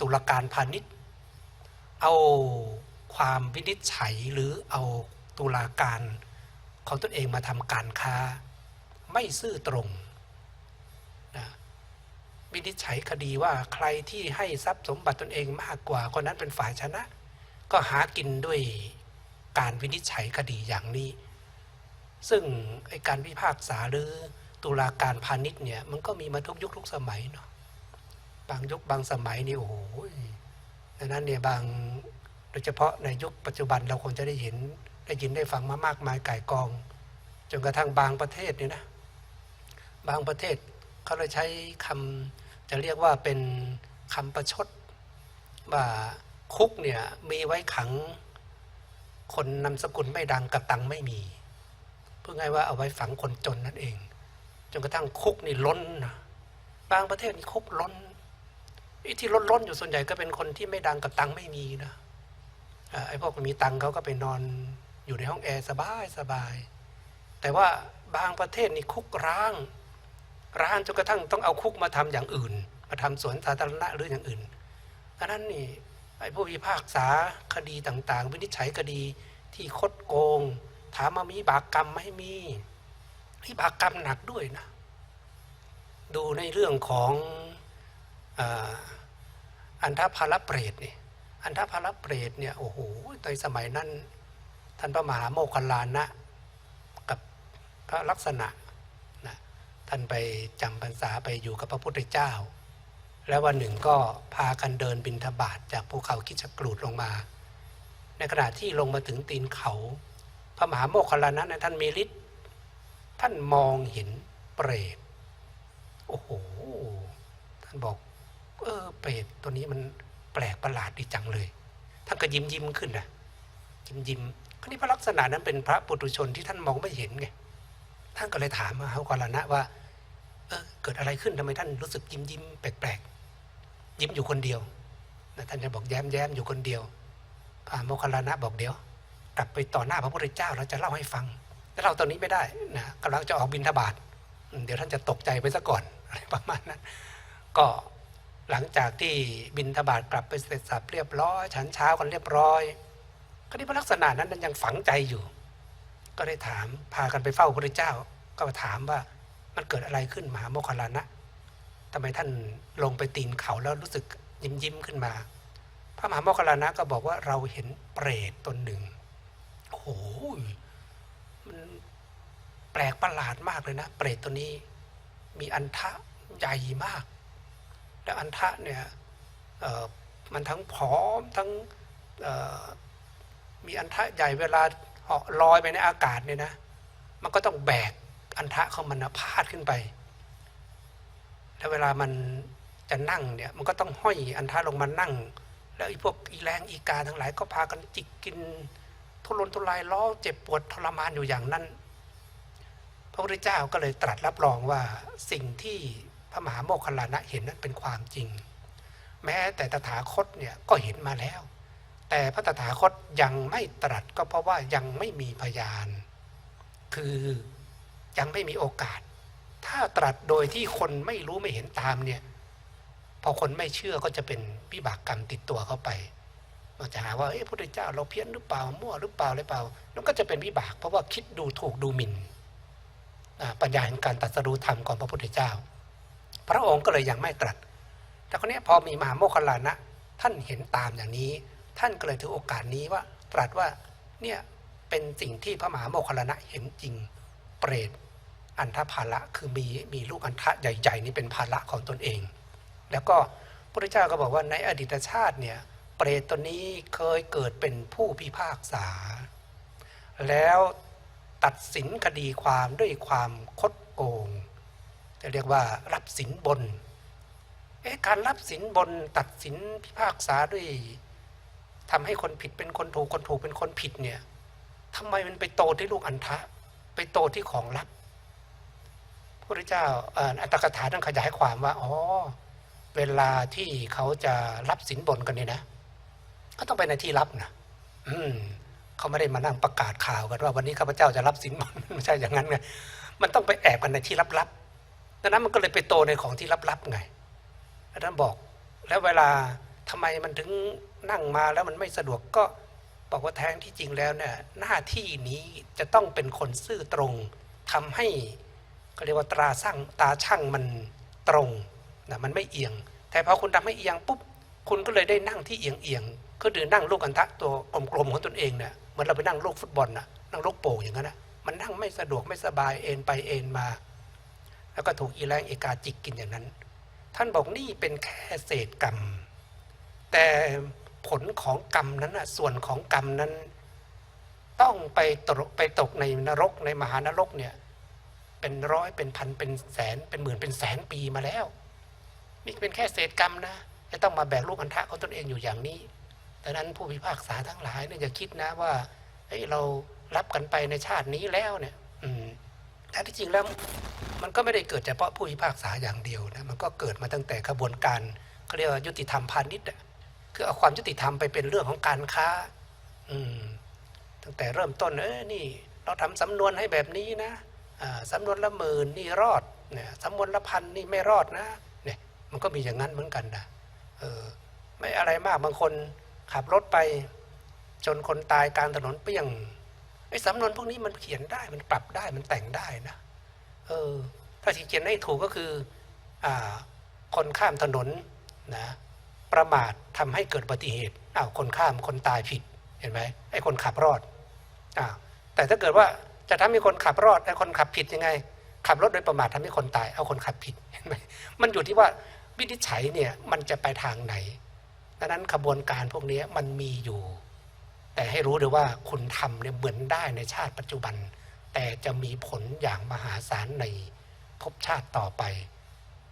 ตุลาการพาณิชย์ เอาความวินิจฉัยหรือเอาตุลาการของตนเองมาทำการค้า ไม่ซื่อตรงนะวินิจฉัยคดีว่าใครที่ให้ทรัพย์สมบัติตนเองมากกว่าคนนั้นเป็นฝ่ายชนะ ก็หากินด้วยการวินิจฉัยคดีอย่างนี้ ซึ่งไอการพิพากษาหรือตุลาการพาณิชย์เนี่ยมันก็มีมาทุกยุคทุกสมัยเนาะ บางยุคบางสมัยนี่โอ้โหดังนั้นเนี่ยบางโดยเฉพาะในยุคปัจจุบันเราคงจะได้เห็นได้ยินได้ฟังมามากมายก่ายกอง จนกระทั่งบางประเทศเนี่ยนะบางประเทศเขาเลยใช้คำจะเรียกว่าเป็นคำประชดว่าคุกเนี่ยมีไว้ขังคนนามสกุลไม่ดังกับตังไม่มีเพื่อไงว่าเอาไว้ฝังคนจนนั่นเอง จนกระทั่งคุกนี่ล้นนะบางประเทศนี่คุกล้น ที่ล้นล้นๆอยู่ส่วนใหญ่ก็เป็นคนที่ไม่ดังกับตังค์ไม่มีนะอ่าไอ้พวกมีตังค์เขาก็ไปนอนอยู่ในห้องแอร์สบายสบาย แต่ว่าบางประเทศนี่คุกร้าง ร้างจนกระทั่งต้องเอาคุกมาทำอย่างอื่น มาทำสวนสาธารณะหรืออย่างอื่นอันนั้นนี่ไอ้ผู้พิพากษาคดีต่างๆ วินิจฉัยคดีที่คดโกง ถามมามีบากกรรมไหม่มีที่บากกรรมหนักด้วยนะ ดูในเรื่องของอ อันทภาลเปรตเนี่ยอันทภาลเปรตเนี่ยโอ้โหในสมัยนั้น ท่านพระมหาโมคคัลลานะ กับพระลักษณะนะท่านไปจำพรรษาไปอยู่กับพระพุทธเจ้า แล้ววันหนึ่งก็พากันเดินบินทบาทจากภูเขาคิชกรูดลงมา ในขณะที่ลงมาถึงตีนเขา พระมหาโมคคัลลานะนะท่านมีฤทธิ์ท่านมองเห็นเปรตโอ้โหท่านบอก เออเปรตตัวนี้มันแปลกประหลาดดีจังเลย ท่านก็ยิ้มยิ้มขึ้นนะยิ้มยิ้มคราวนี้พระลักษณะนั้นเป็นพระปุถุชนที่ท่านมองไม่เห็นไง ท่านก็เลยถามมาโมคคัลานะว่า เออเกิดอะไรขึ้นทำไมท่านรู้สึกยิ้มยิ้มแปลกๆยิ้มอยู่คนเดียวนะท่านจะบอกแย้มแย้มอยู่คนเดียวพระโมคคัลลานะบอกเดี๋ยว กลับไปต่อหน้าพระพุทธเจ้าเราจะเล่าให้ฟังแต่เราตอนนี้ไม่ได้นะกำลังจะออกบินทบาทเดี๋ยวท่านจะตกใจไปซะก่อนอะไรประมาณนั้น ก็ หลังจากที่บินทบาทกลับไปเสร็จสับเรียบร้อยฉันเช้ากันเรียบร้อยก็ที่พระลักษณะนั้นนั้นยังฝังใจอยู่ ก็ได้ถามพากันไปเฝ้าพระเจ้า ก็ถามว่ามันเกิดอะไรขึ้นมหาโมคคลานะทำไมท่านลงไปตีนเขาแล้วรู้สึกยิ้มยิ้มขึ้นมา พระมหาโมคคลลานะก็บอกว่าเราเห็นเปรตตนหนึ่งโอ้โหมันแปลกประหลาดมากเลยนะ เปรตตัวนี้ มีอันทะใหญ่มาก แล้วอันทะเนี่ยมันทั้งผอมทั้งมีอันทะใหญ่เวลาเหาะลอยไปในอากาศเนี่ยนะ มันก็ต้องแบกอันทะของมันนะพาดขึ้นไป แล้วเวลามันจะนั่งเนี่ยมันก็ต้องห้อยอันทะลงมานั่ง แล้วไอ้พวกอีแรงอีกาทั้งหลายก็พากันจิกกิน ทุรนทุรายล้อเจ็บปวดทรมานอยู่อย่างนั้น พระพุทธเจ้าก็เลยตรัสรับรองว่าสิ่งที่ พระมหาโมคคัลลานะเห็นนั้นเป็นความจริง แม้แต่ตถาคตเนี่ยก็เห็นมาแล้ว แต่พระตถาคตยังไม่ตรัสก็เพราะว่ายังไม่มีพยาน คือยังไม่มีโอกาส ถ้าตรัสโดยที่คนไม่รู้ไม่เห็นตามเนี่ยพอคนไม่เชื่อก็จะเป็นวิบากกรรมติดตัวเข้าไปมันจะหาว่าเอ้พระพุทธเจ้าเราเพี้ยนหรือเปล่ามั่วหรือเปล่าอะไรเปล่านั่นก็จะเป็นวิบากเพราะว่าคิดดูถูกดูหมิ่นอ่าปัญญาแห่งการตรัสรู้ธรรมของพระพุทธเจ้า พระองค์ก็เลยยังไม่ตรัส แต่คนนี้พอมีมหาโมคคัลลานะ ท่านเห็นตามอย่างนี้ ท่านก็เลยถือโอกาสนี้ว่าตรัสว่าเนี่ยเป็นสิ่งที่พระมหาโมคคัลลานะเห็นจริงเปรตอันทภาระคือมีมีลูกอันทะใหญ่ๆนี่เป็นภาระของตนเอง แล้วก็พระพุทธเจ้าก็บอกว่าในอดีตชาติเนี่ยเปรตตัวนี้เคยเกิดเป็นผู้พิพากษา แล้วตัดสินคดีความด้วยความคดโกง เรียกว่ารับสินบนเอ๊ะการรับสินบนตัดสินพิพากษาด้วยทำให้คนผิดเป็นคนถูกคนถูกเป็นคนผิดเนี่ยทำไมมันไปโตที่ลูกอันทะ ไปโตที่ของลับพระเจ้าอัตถกถาต้องขยายความว่าอ๋อเวลาที่เขาจะรับสินบนกันเนี่ยนะก็ต้องไปในที่ลับนะอืมเขาไม่ได้มานั่งประกาศข่าวกันว่า วันนี้ข้าพเจ้าจะรับสินบนไม่ใช่อย่างนั้นไงมันต้องไปแอบกันในที่ลับ ดังนั้นมันก็เลยไปโตในของที่ลับๆไงแล้วท่านบอก แล้วเวลาทำไมมันถึงนั่งมาแล้วมันไม่สะดวกก็บอกว่าแท้งที่จริงแล้วเนี่ยหน้าที่นี้จะต้องเป็นคนซื่อตรงทำให้ก็เรียกว่าตราช่างตาช่างมันตรงนะมันไม่เอียง แต่พอคุณทำให้เอียงปุ๊บคุณก็เลยได้นั่งที่เอียงเอียงๆก็คือนั่งลูกอันทะตัวกลมๆของตนเองเนี่ยเหมือนเราไปนั่งลูกฟุตบอลนะนั่งลูกโป่งอย่างนั้นนะมันนั่งไม่สะดวกไม่สบายเอ็นไปเอ็นมา แล้วก็ถูกอีแรงเอกาจิกกินอย่างนั้น ท่านบอกนี่เป็นแค่เศษกรรม แต่ผลของกรรมนั้นนะส่วนของกรรมนั้น ต้องไปตกไปตกในนรกในมหานรกเนี่ยเป็นร้อยเป็นพันเป็นแสนเป็นหมื่นเป็นแสนปีมาแล้ว นี่เป็นแค่เศษกรรมนะจะต้องมาแบกลูกอันทะของตนเองอยู่อย่างนี้ดังนั้นผู้พิพากษาทั้งหลายเนี่ยอย่าคิดนะว่าเฮ้ยเรารับกันไปในชาตินี้แล้วเนี่ย แต่ที่จริงแล้วมันก็ไม่ได้เกิดเฉพาะผู้พิพากษาอย่างเดียวนะมันก็เกิดมาตั้งแต่กระบวนการเขาเรียกว่ายุติธรรมพาณิชย์อะคือเอาความยุติธรรมไปเป็นเรื่องของการค้า อืมตั้งแต่เริ่มต้นเออนี่ เราทำสำนวนให้แบบนี้นะอ่าสำนวนละหมื่นนี่รอดเนี่ยสำนวนละพันนี่ไม่รอดนะเนี่ยมันก็มีอย่างนั้นเหมือนกันนะเออไม่อะไรมากบางคนขับรถไป จนคนตายกลางถนนเปี้ยง ไอ้สำนวนพวกนี้มันเขียนได้มันปรับได้มันแต่งได้นะเออถ้าที่เขียนให้ถูกก็คืออ่าคนข้ามถนนนะประมาททำให้เกิดอุบัติเหตุอ้าวคนข้ามคนตายผิดเห็นไหมไอ้คนขับรอดอ้าวแต่ถ้าเกิดว่าจะทำให้คนขับรอดไอ้คนขับผิดยังไง ขับรถโดยประมาททำให้คนตาย เอาคนขับผิดเห็นไหมมันอยู่ที่ว่าวินิจฉัยเนี่ยมันจะไปทางไหนดังนั้นขบวนการพวกนี้มันมีอยู่ แต่ให้รู้เลยว่าคุณทำเนี่ยเหมือนได้ในชาติปัจจุบัน แต่จะมีผลอย่างมหาศาลในภพชาติต่อไป